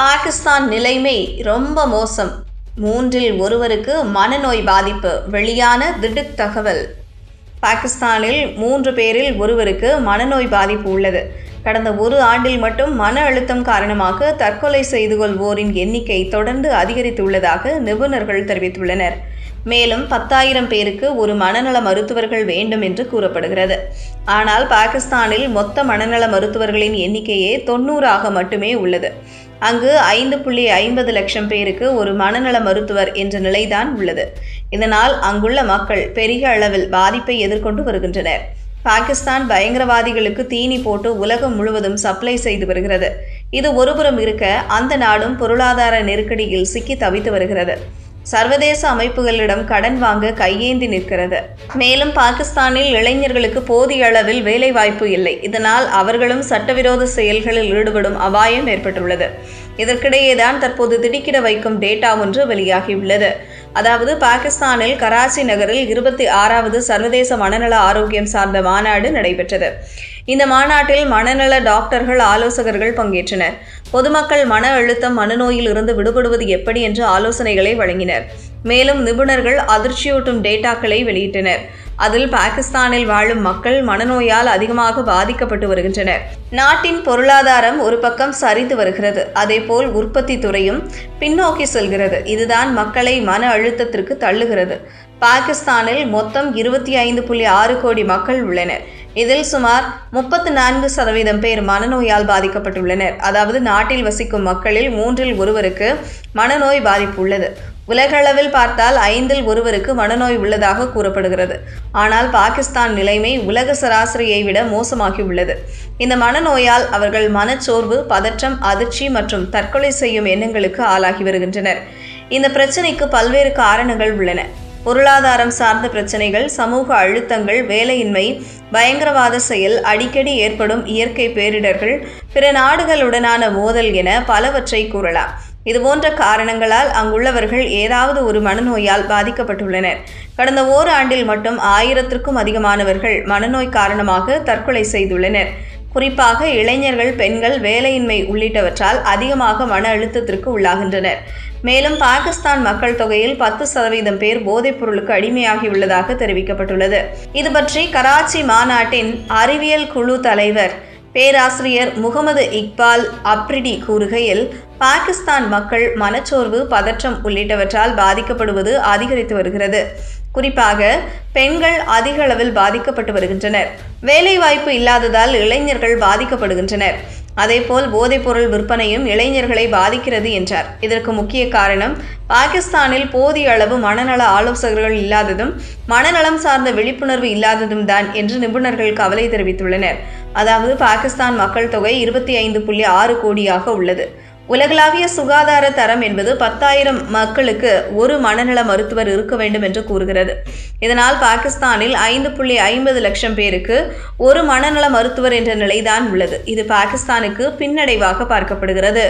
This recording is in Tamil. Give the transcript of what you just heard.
பாகிஸ்தான் நிலைமை ரொம்ப மோசம். மூன்றில் ஒருவருக்கு மனநோய் பாதிப்பு. வெளியான திடுக் தகவல். பாகிஸ்தானில் மூன்று பேரில் ஒருவருக்கு மனநோய் பாதிப்பு உள்ளது. கடந்த ஒரு ஆண்டில் மட்டும் மன அழுத்தம் காரணமாக தற்கொலை செய்து கொள்வோரின் எண்ணிக்கை தொடர்ந்து அதிகரித்துள்ளதாக நிபுணர்கள் தெரிவித்துள்ளனர். மேலும் பத்தாயிரம் பேருக்கு ஒரு மனநல மருத்துவர்கள் வேண்டும் என்று கூறப்படுகிறது. ஆனால் பாகிஸ்தானில் மொத்த மனநல மருத்துவர்களின் எண்ணிக்கையே தொண்ணூறாக மட்டுமே உள்ளது. அங்கு ஐந்து புள்ளி ஐம்பது லட்சம் பேருக்கு ஒரு மனநல மருத்துவர் என்ற நிலைதான் உள்ளது. இதனால் அங்குள்ள மக்கள் பெரிய அளவில் பாதிப்பை எதிர்கொண்டு வருகின்றனர். பாகிஸ்தான் பயங்கரவாதிகளுக்கு தீனி போட்டு உலகம் முழுவதும் சப்ளை செய்து வருகிறது. இது ஒருபுறம் இருக்க அந்த நாடும் பொருளாதார நெருக்கடியில் சிக்கி தவித்து வருகிறது. சர்வதேச அமைப்புகளிடம் கடன் வாங்க கையேந்தி நிற்கிறது. மேலும் பாகிஸ்தானில் இளைஞர்களுக்கு போதிய அளவில் வேலைவாய்ப்பு இல்லை. இதனால் அவர்களும் சட்டவிரோத செயல்களில் ஈடுபடும் அபாயம் ஏற்பட்டுள்ளது. இதற்கிடையேதான் தற்போது திடுக்கிட வைக்கும் டேட்டா ஒன்று வெளியாகியுள்ளது. அதாவது பாகிஸ்தானில் கராச்சி நகரில் இருபத்தி ஆறாவது சர்வதேச மனநல ஆரோக்கியம் சார்ந்த மாநாடு நடைபெற்றது. இந்த மாநாட்டில் மனநல டாக்டர்கள் ஆலோசகர்கள் பங்கேற்றனர். பொதுமக்கள் மன அழுத்தம் மனநோயில் இருந்து விடுபடுவது எப்படி என்று ஆலோசனைகளை வழங்கினர். மேலும் நிபுணர்கள் அதிர்ச்சியூட்டும் டேட்டாக்களை வெளியிட்டனர். அதில் பாகிஸ்தானில் வாழும் மக்கள் மனநோயால் அதிகமாக பாதிக்கப்பட்டு வருகின்றனர். நாட்டின் பொருளாதாரம் ஒரு பக்கம் சரிந்து வருகிறது. அதேபோல் உற்பத்தி துறையும் பின்னோக்கி செல்கிறது. இதுதான் மக்களை மன அழுத்தத்திற்கு தள்ளுகிறது. பாகிஸ்தானில் மொத்தம் இருபத்தி ஐந்து புள்ளி ஆறு கோடி மக்கள் உள்ளனர். இதில் சுமார் முப்பத்து நான்கு சதவீதம் பேர் மனநோயால் பாதிக்கப்பட்டுள்ளனர். அதாவது நாட்டில் வசிக்கும் மக்களில் மூன்றில் ஒருவருக்கு மனநோய் பாதிப்பு உள்ளது. உலகளவில் பார்த்தால் ஐந்தில் ஒருவருக்கு மனநோய் உள்ளதாக கூறப்படுகிறது. ஆனால் பாகிஸ்தான் நிலைமை உலக சராசரியை விட மோசமாகி உள்ளது இந்த மனநோயால் அவர்கள் மனச்சோர்வு பதற்றம் அதிர்ச்சி மற்றும் தற்கொலை செய்யும் எண்ணங்களுக்கு ஆளாகி வருகின்றனர். இந்த பிரச்சினைக்கு பல்வேறு காரணங்கள் உள்ளன. பொருளாதாரம் சார்ந்த பிரச்சனைகள் சமூக அழுத்தங்கள் வேலையின்மை பயங்கரவாத செயல் அடிக்கடி ஏற்படும் இயற்கை பேரிடர்கள் பிற நாடுகளுடனான மோதல் என பலவற்றை கூறலாம். இதுபோன்ற காரணங்களால் அங்குள்ளவர்கள் ஏதாவது ஒரு மனநோயால் பாதிக்கப்பட்டுள்ளனர். கடந்த ஓராண்டில் மட்டும் ஆயிரத்திற்கும் அதிகமானவர்கள் மனநோய் காரணமாக தற்கொலை செய்துள்ளனர். குறிப்பாக இளைஞர்கள் பெண்கள் வேலையின்மை உள்ளிட்டவற்றால் அதிகமாக மன அழுத்தத்திற்கு உள்ளாகின்றனர். மேலும் பாகிஸ்தான் மக்கள் தொகையில் பத்து சதவீதம் பேர் போதைப் பொருளுக்கு அடிமையாகியுள்ளதாக தெரிவிக்கப்பட்டுள்ளது. இது பற்றி கராச்சி மாநாட்டின் அறிவியல் குழு தலைவர் பேராசிரியர் முகமது இக்பால் அப்ரிடி கூறுகையில் பாகிஸ்தான் மக்கள் மனச்சோர்வு பதற்றம் உள்ளிட்டவற்றால் பாதிக்கப்படுவது அதிகரித்து வருகிறது. குறிப்பாக பெண்கள் அதிக அளவில் பாதிக்கப்பட்டு வருகின்றனர். வேலைவாய்ப்பு இல்லாததால் இளைஞர்கள் பாதிக்கப்படுகின்றனர். அதேபோல் போதைப்பொருள் விற்பனையும் இளைஞர்களை பாதிக்கிறது என்றார். இதற்கு முக்கிய காரணம் பாகிஸ்தானில் போதிய அளவு மனநல ஆலோசகர்கள் இல்லாததும் மனநலம் சார்ந்த விழிப்புணர்வு இல்லாததும் தான் என்று நிபுணர்கள் கவலை தெரிவித்துள்ளனர். அதாவது பாகிஸ்தான் மக்கள் தொகை இருபத்தி ஐந்து புள்ளி ஆறு கோடியாக உள்ளது. உலகளாவிய சுகாதார தரம் என்பது பத்தாயிரம் மக்களுக்கு ஒரு மனநல மருத்துவர் இருக்க வேண்டும் என்று கூறுகிறது. இதனால் பாகிஸ்தானில் ஐந்து புள்ளி ஐம்பது லட்சம் பேருக்கு ஒரு மனநல மருத்துவர் என்ற நிலைதான் உள்ளது. இது பாகிஸ்தானுக்கு பின்னடைவாக பார்க்கப்படுகிறது.